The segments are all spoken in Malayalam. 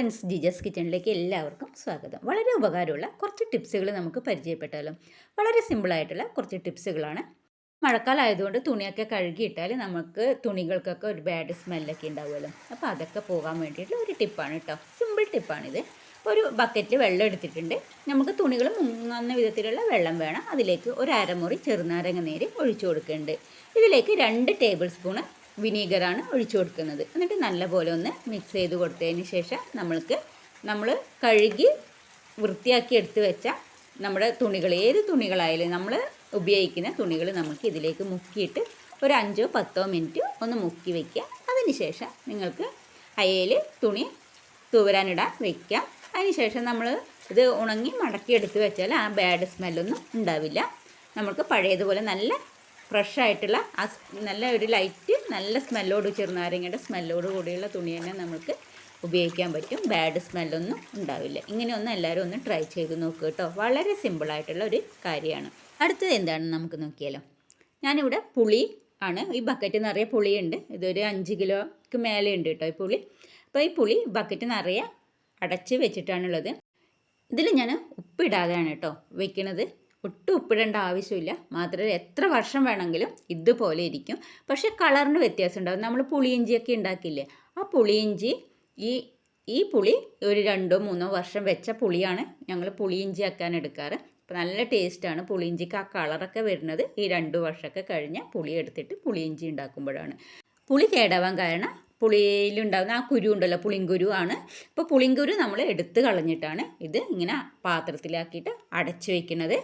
ഫ്രണ്ട്സ് ജിജസ് കിച്ചണിലേക്ക് എല്ലാവർക്കും സ്വാഗതം. വളരെ ഉപകാരമുള്ള കുറച്ച് ടിപ്സുകൾ നമുക്ക് പരിചയപ്പെട്ടാലും വളരെ സിമ്പിളായിട്ടുള്ള കുറച്ച് ടിപ്സുകളാണ്. മഴക്കാലം ആയതുകൊണ്ട് തുണിയൊക്കെ കഴുകിയിട്ടാൽ നമുക്ക് തുണികൾക്കൊക്കെ ഒരു ബാഡ് സ്മെല്ലൊക്കെ ഉണ്ടാവുമല്ലോ. അപ്പോൾ അതൊക്കെ പോകാൻ വേണ്ടിയിട്ടുള്ള ഒരു ടിപ്പാണ് കേട്ടോ സിമ്പിൾ ടിപ്പാണിത്. ഒരു ബക്കറ്റിൽ വെള്ളം എടുത്തിട്ടുണ്ട്. നമുക്ക് തുണികൾ മുങ്ങുന്ന വിധത്തിലുള്ള വെള്ളം വേണം. അതിലേക്ക് ഒരു അരമുറി ചെറുനാരങ്ങ നീര് ഒഴിച്ചു കൊടുക്കേണ്ടത്. ഇതിലേക്ക് രണ്ട് ടേബിൾ സ്പൂണ് വിനീഗറാണ് ഒഴിച്ചു കൊടുക്കുന്നത്. എന്നിട്ട് നല്ലപോലെ ഒന്ന് മിക്സ് ചെയ്ത് കൊടുത്തതിന് ശേഷം നമ്മൾക്ക് നമ്മൾ കഴുകി വൃത്തിയാക്കി എടുത്ത് വെച്ച നമ്മുടെ തുണികൾ ഏത് തുണികളായാലും നമ്മൾ ഉപയോഗിക്കുന്ന തുണികൾ നമുക്ക് ഇതിലേക്ക് മുക്കിയിട്ട് ഒരു അഞ്ചോ പത്തോ മിനിറ്റ് ഒന്ന് മുക്കി വയ്ക്കുക അതിന് ശേഷം നിങ്ങൾക്ക് അയയിൽ തുണി തൂവരാനിടാൻ വയ്ക്കാം അതിന് ശേഷം നമ്മൾ ഇത് ഉണങ്ങി മടക്കി എടുത്ത് വെച്ചാൽ ആ ബാഡ് സ്മെല്ലൊന്നും ഉണ്ടാവില്ല. നമുക്ക് പഴയതുപോലെ നല്ല ഫ്രഷ് ആയിട്ടുള്ള ആ നല്ല ഒരു ലൈറ്റ് നല്ല സ്മെല്ലോട് ചെറുനാരങ്ങയുടെ സ്മെല്ലോട് കൂടിയുള്ള തുണി തന്നെ നമുക്ക് ഉപയോഗിക്കാൻ പറ്റും. ബാഡ് സ്മെല്ലൊന്നും ഉണ്ടാവില്ല. ഇങ്ങനെയൊന്നും എല്ലാവരും ഒന്ന് ട്രൈ ചെയ്ത് നോക്കുക കേട്ടോ. വളരെ സിമ്പിളായിട്ടുള്ള ഒരു കാര്യമാണ്. അടുത്തത് എന്താണെന്ന് നമുക്ക് നോക്കിയാലോ? ഞാനിവിടെ പുളി ആണ്. ഈ ബക്കറ്റ് നിറയെ പുളിയുണ്ട് ഇതൊരു അഞ്ച് കിലോക്ക് മേലെ ഉണ്ട് കേട്ടോ ഈ പുളി. അപ്പോൾ ഈ പുളി ബക്കറ്റ് നിറയെ അടച്ച് വെച്ചിട്ടാണുള്ളത് ഇതിൽ ഞാൻ ഉപ്പിടാതെയാണ് കേട്ടോ വെക്കണത്. ഒട്ടും ഉപ്പിടേണ്ട ആവശ്യമില്ല. മാത്രമല്ല എത്ര വർഷം വേണമെങ്കിലും ഇതുപോലെ ഇരിക്കും. പക്ഷേ കളറിന് വ്യത്യാസം ഉണ്ടാകും നമ്മൾ പുളിയിഞ്ചിയൊക്കെ ഉണ്ടാക്കില്ലേ ആ പുളിയിഞ്ചി ഈ ഈ പുളി ഒരു രണ്ടോ മൂന്നോ വർഷം വെച്ച പുളിയാണ് ഞങ്ങൾ പുളിയിഞ്ചി ആക്കാൻ എടുക്കാറ്. അപ്പോൾ നല്ല ടേസ്റ്റാണ്. പുളിയിഞ്ചിക്ക് ആ കളറൊക്കെ വരുന്നത് ഈ രണ്ട് വർഷമൊക്കെ കഴിഞ്ഞ പുളി എടുത്തിട്ട് പുളിയിഞ്ചി ഉണ്ടാക്കുമ്പോഴാണ്. പുളി കേടാവാൻ കാരണം പുളിയിലുണ്ടാകുന്ന ആ കുരു ഉണ്ടല്ലോ പുളിങ്കുരു ആണ്. അപ്പോൾ പുളിങ്കുരു നമ്മൾ എടുത്ത് കളഞ്ഞിട്ടാണ് ഇത് ഇങ്ങനെ പാത്രത്തിലാക്കിയിട്ട് അടച്ചു വയ്ക്കുന്നത്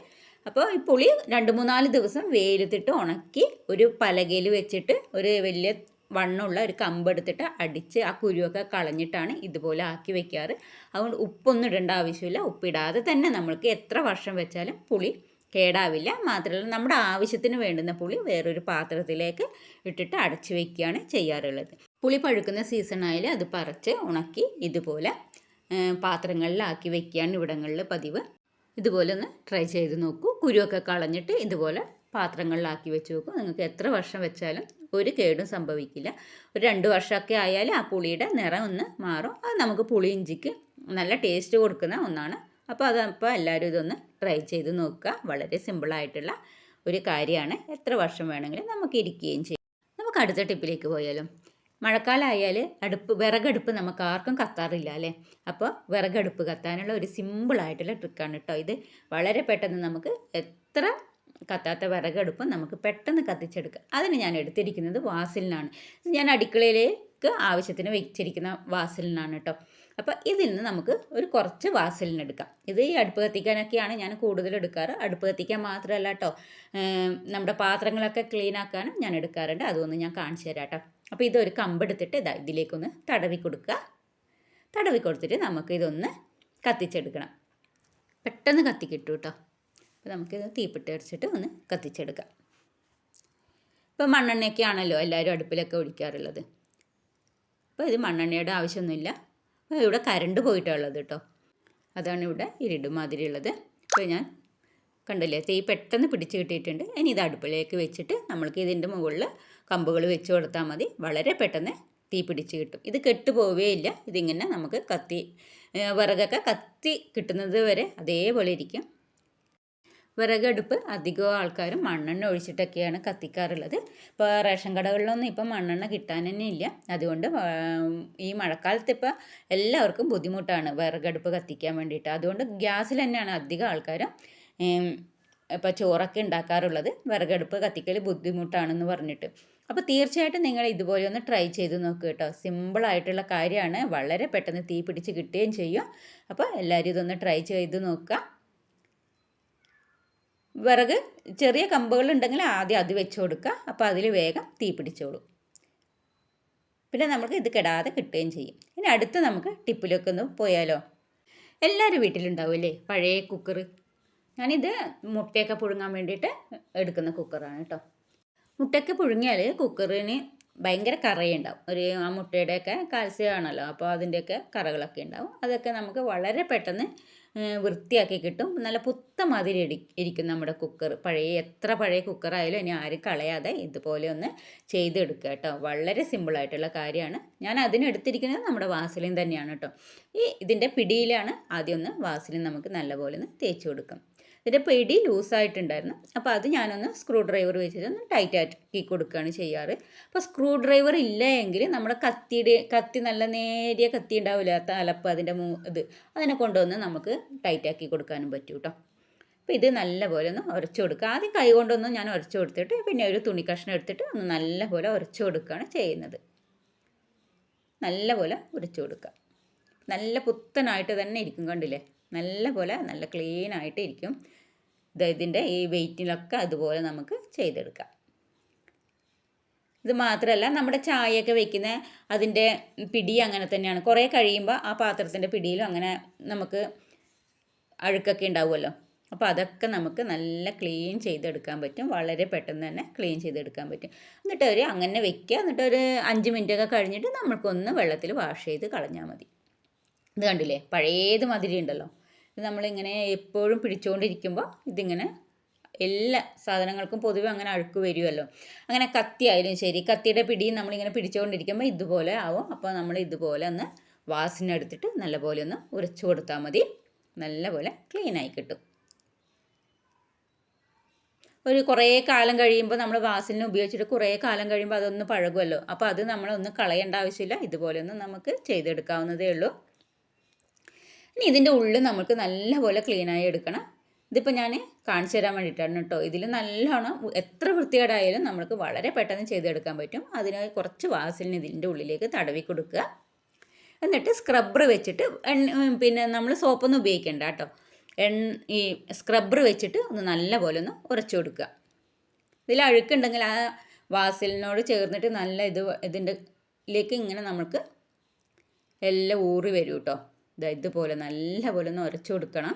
അപ്പോൾ ഈ പുളി രണ്ട് മൂന്നാൽ ദിവസം വെയിലത്തിട്ട് ഉണക്കി ഒരു പലകയിൽ വെച്ചിട്ട് ഒരു വലിയ വണ്ണമുള്ള ഒരു കമ്പെടുത്തിട്ട് അടിച്ച് ആ കുരുവൊക്കെ കളഞ്ഞിട്ടാണ് ഇതുപോലെ ആക്കി വെക്കാറ്. അതുകൊണ്ട് ഉപ്പൊന്നും ഇടേണ്ട ആവശ്യമില്ല. ഉപ്പിടാതെ തന്നെ നമ്മൾക്ക് എത്ര വർഷം വെച്ചാലും പുളി കേടാവില്ല. മാത്രമല്ല നമ്മുടെ ആവശ്യത്തിന് വേണ്ടുന്ന പുളി വേറൊരു പാത്രത്തിലേക്ക് ഇട്ടിട്ട് അടച്ചു വയ്ക്കുകയാണ് ചെയ്യാറുള്ളത്. പുളി പഴുക്കുന്ന സീസണായാലും അത് പറിച്ച് ഉണക്കി ഇതുപോലെ പാത്രങ്ങളിലാക്കി വയ്ക്കുകയാണ് ഇവിടങ്ങളിൽ പതിവ്. ഇതുപോലെ ഒന്ന് ട്രൈ ചെയ്ത് നോക്കൂ. കുരുവൊക്കെ കളഞ്ഞിട്ട് ഇതുപോലെ പാത്രങ്ങളിലാക്കി വെച്ച് നോക്കും. നിങ്ങൾക്ക് എത്ര വർഷം വെച്ചാലും ഒരു കേടും സംഭവിക്കില്ല. ഒരു രണ്ട് വർഷമൊക്കെ ആയാൽ ആ പുളിയുടെ നിറം ഒന്ന് മാറും. അത് നമുക്ക് പുളി ഇഞ്ചിക്ക് നല്ല ടേസ്റ്റ് കൊടുക്കുന്ന ഒന്നാണ്. അപ്പോൾ അതപ്പോൾ എല്ലാവരും ഇതൊന്ന് ട്രൈ ചെയ്ത് നോക്കുക. വളരെ സിമ്പിളായിട്ടുള്ള ഒരു കാര്യമാണ്. എത്ര വർഷം വേണമെങ്കിലും നമുക്ക് ഇരിക്കുകയും ചെയ്യും. നമുക്ക് അടുത്ത ടിപ്പിലേക്ക് പോയാലും. മഴക്കാലമായാൽ അടുപ്പ് വിറകടുപ്പ് നമുക്ക് ആർക്കും കത്താറില്ല അല്ലേ? അപ്പോൾ വിറകടുപ്പ് കത്താനുള്ള ഒരു സിമ്പിളായിട്ടുള്ള ട്രിക്കാണ് കേട്ടോ ഇത്. വളരെ പെട്ടെന്ന് നമുക്ക് എത്ര കത്താത്ത വിറകടുപ്പ് നമുക്ക് പെട്ടെന്ന് കത്തിച്ചെടുക്കാം. അതിന് ഞാൻ എടുത്തിരിക്കുന്നത് വാസലിനാണ്. ഞാൻ അടുക്കളയിലേക്ക് ആവശ്യത്തിന് വെച്ചിരിക്കുന്ന വാസലിനാണ് കേട്ടോ അപ്പോൾ ഇതിൽ നിന്ന് നമുക്ക് ഒരു കുറച്ച് വാസലിനെടുക്കാം ഇത് ഈ അടുപ്പ് കത്തിക്കാനൊക്കെയാണ് ഞാൻ കൂടുതൽ എടുക്കാറ്. അടുപ്പ് കത്തിക്കാൻ മാത്രമല്ല കേട്ടോ നമ്മുടെ പാത്രങ്ങളൊക്കെ ക്ലീൻ ആക്കാനും ഞാൻ എടുക്കാറുണ്ട്. അതൊന്ന് ഞാൻ കാണിച്ചു തരാം കേട്ടോ അപ്പോൾ ഇതൊരു കമ്പെടുത്തിട്ട് ഇതാ ഇതിലേക്കൊന്ന് തടവി കൊടുക്കുക. തടവി കൊടുത്തിട്ട് നമുക്ക് ഇതൊന്ന് കത്തിച്ചെടുക്കണം. പെട്ടെന്ന് കത്തി കിട്ടും അപ്പോൾ നമുക്കിത് തീപ്പിട്ട് അടിച്ചിട്ട് ഒന്ന് കത്തിച്ചെടുക്കാം. ഇപ്പോൾ മണ്ണെണ്ണയൊക്കെ ആണല്ലോ എല്ലാവരും അടുപ്പിലൊക്കെ ഒഴിക്കാറുള്ളത്. അപ്പോൾ ഇത് മണ്ണെണ്ണയുടെ ആവശ്യമൊന്നുമില്ല. അപ്പോൾ ഇവിടെ കരണ്ട് പോയിട്ടുള്ളത് കേട്ടോ അതാണ് ഇവിടെ ഇരുടുമാതിരി ഉള്ളത് അപ്പോൾ ഞാൻ കണ്ടില്ലേ തീ പെട്ടെന്ന് പിടിച്ച് കിട്ടിയിട്ടുണ്ട്. ഇനി ഇത് അടുപ്പിലേക്ക് വെച്ചിട്ട് നമ്മൾക്ക് ഇതിന്റെ മുകളിൽ കമ്പുകൾ വെച്ച് കൊടുത്താൽ മതി. വളരെ പെട്ടെന്ന് തീ പിടിച്ച് കിട്ടും. ഇത് ഇല്ല. ഇതിങ്ങനെ നമുക്ക് കത്തി വിറകൊക്കെ കത്തി കിട്ടുന്നത് വരെ അതേപോലെ ഇരിക്കും. വിറകടുപ്പ് അധികം ആൾക്കാരും മണ്ണെണ്ണ ഒഴിച്ചിട്ടൊക്കെയാണ് കത്തിക്കാറുള്ളത്. ഇപ്പോൾ റേഷൻ കടകളിലൊന്നും ഇപ്പം മണ്ണെണ്ണ കിട്ടാൻ തന്നെ ഇല്ല. അതുകൊണ്ട് ഈ മഴക്കാലത്ത് ഇപ്പോൾ എല്ലാവർക്കും ബുദ്ധിമുട്ടാണ് വിറകടുപ്പ് കത്തിക്കാൻ വേണ്ടിയിട്ട്. അതുകൊണ്ട് ഗ്യാസിൽ തന്നെയാണ് അധികം ആൾക്കാരും ഇപ്പോൾ ചോറൊക്കെ ഉണ്ടാക്കാറുള്ളത്. വിറകടുപ്പ് കത്തിക്കൽ ബുദ്ധിമുട്ടാണെന്ന് പറഞ്ഞിട്ട്. അപ്പോൾ തീർച്ചയായിട്ടും നിങ്ങൾ ഇതുപോലെ ഒന്ന് ട്രൈ ചെയ്ത് നോക്കുക കേട്ടോ. സിമ്പിളായിട്ടുള്ള കാര്യമാണ്. വളരെ പെട്ടെന്ന് തീ പിടിച്ച് കിട്ടുകയും ചെയ്യും. അപ്പോൾ എല്ലാവരും ഇതൊന്ന് ട്രൈ ചെയ്ത് നോക്കുക. വിറക് ചെറിയ കമ്പുകൾ ഉണ്ടെങ്കിൽ ആദ്യം അത് വെച്ച് കൊടുക്കുക. അപ്പോൾ അതിൽ വേഗം തീ പിടിച്ചോളും. പിന്നെ നമുക്ക് ഇത് കെടാതെ കിട്ടുകയും ചെയ്യും. ഇനി അടുത്ത് നമുക്ക് ടിപ്പിലൊക്കെ ഒന്ന് പോയാലോ? എല്ലാവരും വീട്ടിലുണ്ടാവില്ലേ പഴയ കുക്കർ ഞാനിത് മുട്ടയൊക്കെ പുഴുങ്ങാൻ വേണ്ടിയിട്ട് എടുക്കുന്ന കുക്കറാണ് കേട്ടോ. മുട്ടയൊക്കെ പുഴുങ്ങിയാൽ കുക്കറിന് ഭയങ്കര കറയുണ്ടാവും. ഒരു ആ മുട്ടയുടെയൊക്കെ കാൽസ്യം ആണല്ലോ അപ്പോൾ അതിന്റെയൊക്കെ കറകളൊക്കെ ഉണ്ടാവും. അതൊക്കെ നമുക്ക് വളരെ പെട്ടെന്ന് വൃത്തിയാക്കി കിട്ടും. നല്ല പുത്ത മാതിരി ഇടി ഇരിക്കും നമ്മുടെ കുക്കർ. പഴയ എത്ര പഴയ കുക്കറായാലും ഇനി ആരും കളയാതെ ഇതുപോലെ ഒന്ന് ചെയ്തെടുക്കുക കേട്ടോ. വളരെ സിമ്പിളായിട്ടുള്ള കാര്യമാണ്. ഞാൻ അതിനെടുത്തിരിക്കുന്നത് നമ്മുടെ വാസലിൻ തന്നെയാണ് കേട്ടോ. ഈ ഇതിന്റെ പിടിയിലാണ് ആദ്യം ഒന്ന് വാസലിൻ നമുക്ക് നല്ലപോലെ ഒന്ന് തേച്ച് കൊടുക്കാം. ഇതിന്റെ പിടി ലൂസായിട്ടുണ്ടായിരുന്നു. അപ്പോൾ അത് ഞാനൊന്ന് സ്ക്രൂ ഡ്രൈവർ വെച്ചിട്ട് ഒന്ന് ടൈറ്റ് ആക്കി കൊടുക്കുകയാണ് ചെയ്യാറ്. അപ്പോൾ സ്ക്രൂ ഡ്രൈവർ ഇല്ല എങ്കിൽ നമ്മുടെ കത്തിയുടെ കത്തി നല്ല നേരിയ കത്തി ഉണ്ടാവില്ല തലപ്പ് അതിന്റെ മൂ ഇത് അതിനെ കൊണ്ടുവന്ന് നമുക്ക് ടൈറ്റ് ആക്കി കൊടുക്കാനും പറ്റും കേട്ടോ അപ്പോൾ ഇത് നല്ലപോലെ ഒന്ന് ഉരച്ചു കൊടുക്കുക. ആദ്യം കൈ കൊണ്ടൊന്നും ഞാൻ ഉരച്ചു കൊടുത്തിട്ട് പിന്നെ ഒരു തുണി കഷ്ണം എടുത്തിട്ട് ഒന്ന് നല്ലപോലെ ഉരച്ചു കൊടുക്കുകയാണ് ചെയ്യുന്നത്. നല്ലപോലെ ഉരച്ചു കൊടുക്കുക. നല്ല പുത്തനായിട്ട് തന്നെ ഇരിക്കും കണ്ടില്ലേ? നല്ല പോലെ നല്ല ക്ലീൻ ആയിട്ട് ഇരിക്കും ഇതിന്റെ ഈ വെയിറ്റിലൊക്കെ അതുപോലെ നമുക്ക് ചെയ്തെടുക്കാം. ഇത് മാത്രമല്ല നമ്മുടെ ചായയൊക്കെ വെക്കുന്ന അതിന്റെ പിടി അങ്ങനെ തന്നെയാണ്. കുറേ കഴിയുമ്പോൾ ആ പാത്രത്തിന്റെ പിടിയിലും അങ്ങനെ നമുക്ക് അഴുക്കൊക്കെ ഉണ്ടാവുമല്ലോ. അപ്പോൾ അതൊക്കെ നമുക്ക് നല്ല ക്ലീൻ ചെയ്തെടുക്കാൻ പറ്റും. വളരെ പെട്ടെന്ന് തന്നെ ക്ലീൻ ചെയ്തെടുക്കാൻ പറ്റും. എന്നിട്ട് ഒരു അങ്ങനെ വെക്കുക. എന്നിട്ട് ഒരു അഞ്ച് മിനിറ്റൊക്കെ കഴിഞ്ഞിട്ട് നമ്മൾക്കൊന്ന് വെള്ളത്തിൽ വാഷ് ചെയ്ത് കളഞ്ഞാൽ മതി. ഇത് കണ്ടില്ലേ? പഴയത് മതിരി ഉണ്ടല്ലോ. ഇത് നമ്മളിങ്ങനെ എപ്പോഴും പിടിച്ചുകൊണ്ടിരിക്കുമ്പോൾ ഇതിങ്ങനെ എല്ലാ സാധനങ്ങൾക്കും പൊതുവെ അങ്ങനെ അഴുക്ക് വരുമല്ലോ അങ്ങനെ കത്തി ആയാലും ശരി കത്തിയുടെ പിടിയും നമ്മളിങ്ങനെ പിടിച്ചുകൊണ്ടിരിക്കുമ്പോൾ ഇതുപോലെ ആവും. അപ്പോൾ നമ്മൾ ഇതുപോലെ ഒന്ന് വാസിനെടുത്തിട്ട് നല്ലപോലെ ഒന്ന് ഉരച്ചു കൊടുത്താൽ മതി. നല്ലപോലെ ക്ലീനായി കിട്ടും. ഒരു കുറേ കാലം കഴിയുമ്പോൾ നമ്മൾ വാസലിന് ഉപയോഗിച്ചിട്ട് കുറേ കാലം കഴിയുമ്പോൾ അതൊന്ന് പഴകുമല്ലോ അപ്പോൾ അത് നമ്മളൊന്ന് കളയേണ്ട ആവശ്യമില്ല. ഇതുപോലെ ഒന്ന് നമുക്ക് ചെയ്തെടുക്കാവുന്നതേ ഉള്ളൂ. ഇനി ഇതിന്റെ ഉള്ളിൽ നമുക്ക് നല്ലപോലെ ക്ലീനായി എടുക്കണം. ഇതിപ്പോൾ ഞാൻ കാണിച്ചു തരാൻ വേണ്ടിയിട്ടാണ് കേട്ടോ. ഇതിൽ നല്ലോണം എത്ര വൃത്തികേടായാലും നമുക്ക് വളരെ പെട്ടെന്ന് ചെയ്തെടുക്കാൻ പറ്റും. അതിന് കുറച്ച് വാസലിന് ഇതിന്റെ ഉള്ളിലേക്ക് തടവി കൊടുക്കുക. എന്നിട്ട് സ്ക്രബ്ബർ വെച്ചിട്ട് എണ്ണ പിന്നെ നമ്മൾ സോപ്പൊന്നും ഉപയോഗിക്കേണ്ട കേട്ടോ. എണ്ണ ഈ സ്ക്രബ്ബർ വെച്ചിട്ട് ഒന്ന് നല്ലപോലെ ഒന്ന് ഉരച്ചു കൊടുക്കുക. ഇതിൽ അഴുക്കുണ്ടെങ്കിൽ ആ വാസലിനോട് ചേർന്നിട്ട് നല്ല ഇത് ഇതിന്റെ ലേക്ക് ഇങ്ങനെ നമുക്ക് എല്ലാം ഊറി വരും കേട്ടോ. ഇതാ ഇതുപോലെ നല്ലപോലെ ഒന്ന് ഉരച്ചു കൊടുക്കണം.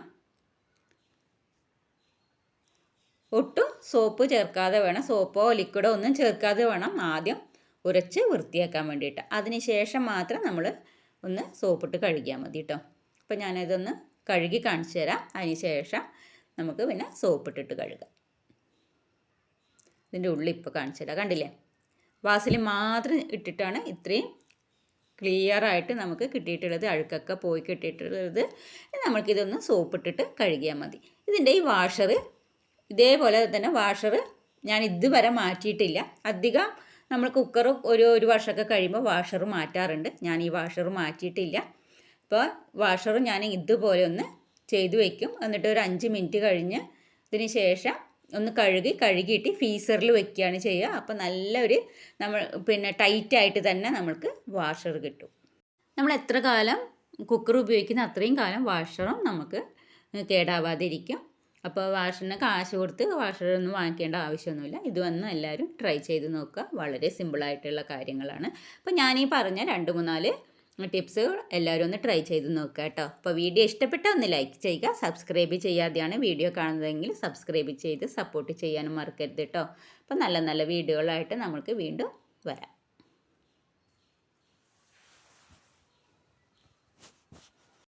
ഒട്ടും സോപ്പ് ചേർക്കാതെ വേണം. സോപ്പോ ലിക്വിഡോ ഒന്നും ചേർക്കാതെ വേണം ആദ്യം ഉരച്ച് വൃത്തിയാക്കാൻ വേണ്ടിയിട്ട്. അതിന് ശേഷം മാത്രം നമ്മൾ ഒന്ന് സോപ്പിട്ട് കഴുകിയാൽ മതി കേട്ടോ. അപ്പോൾ ഞാനിതൊന്ന് കഴുകി കാണിച്ചു തരാം. അതിന് ശേഷം നമുക്ക് പിന്നെ സോപ്പിട്ടിട്ട് കഴുകാം. ഇതിന്റെ ഉള്ളിൽ ഇപ്പോൾ കാണിച്ചു തരാം. കണ്ടില്ലേ? വാസിൽ മാത്രം ഇട്ടിട്ടാണ് ഇത്രയും ക്ലിയർ ആയിട്ട് നമുക്ക് കിട്ടിയിട്ടുള്ളത് അഴുക്കൊക്കെ പോയി കിട്ടിയിട്ടുള്ളത് നമുക്കിതൊന്ന് സോപ്പിട്ടിട്ട് കഴുകിയാൽ മതി. ഇതിന്റെ ഈ വാഷർ ഇതേപോലെ തന്നെ വാഷർ ഞാൻ ഇതുവരെ മാറ്റിയിട്ടില്ല. അധികം നമ്മൾ കുക്കർ ഒരു ഒരു വർഷമൊക്കെ കഴിയുമ്പോൾ വാഷർ മാറ്റാറുണ്ട്. ഞാൻ ഈ വാഷർ മാറ്റിയിട്ടില്ല. അപ്പോൾ വാഷർ ഞാൻ ഇതുപോലെ ഒന്ന് ചെയ്തു വയ്ക്കും. എന്നിട്ട് ഒരു അഞ്ച് മിനിറ്റ് കഴിഞ്ഞ് ഇതിന് ശേഷം ഒന്ന് കഴുകി കഴുകിയിട്ട് ഫീസറിൽ വെക്കുകയാണ് ചെയ്യുക. അപ്പോൾ നല്ലൊരു നമ്മൾ പിന്നെ ടൈറ്റായിട്ട് തന്നെ നമ്മൾക്ക് വാഷർ കിട്ടും. നമ്മൾ എത്ര കാലം കുക്കർ ഉപയോഗിക്കുന്ന അത്രയും കാലം വാഷറും നമുക്ക് കേടാവാതിരിക്കും. അപ്പോൾ വാഷറിന് കാശ് കൊടുത്ത് വാഷറൊന്നും വാങ്ങിക്കേണ്ട ആവശ്യമൊന്നുമില്ല. ഇത് വന്ന് എല്ലാവരും ട്രൈ ചെയ്ത് നോക്കുക. വളരെ സിമ്പിളായിട്ടുള്ള കാര്യങ്ങളാണ്. അപ്പോൾ ഞാനീ പറഞ്ഞ രണ്ട് മൂന്നാൽ ടിപ്സ് എല്ലാവരും ഒന്ന് ട്രൈ ചെയ്ത് നോക്കുക കേട്ടോ. അപ്പോൾ വീഡിയോ ഇഷ്ടപ്പെട്ടാൽ ഒന്ന് ലൈക്ക് ചെയ്യുക സബ്സ്ക്രൈബ് ചെയ്യാതെയാണ് വീഡിയോ കാണുന്നതെങ്കിൽ സബ്സ്ക്രൈബ് ചെയ്ത് സപ്പോർട്ട് ചെയ്യാനും മറക്കരുത് കേട്ടോ. അപ്പോൾ നല്ല നല്ല വീഡിയോകളായിട്ട് നമുക്ക് വീണ്ടും വരാം.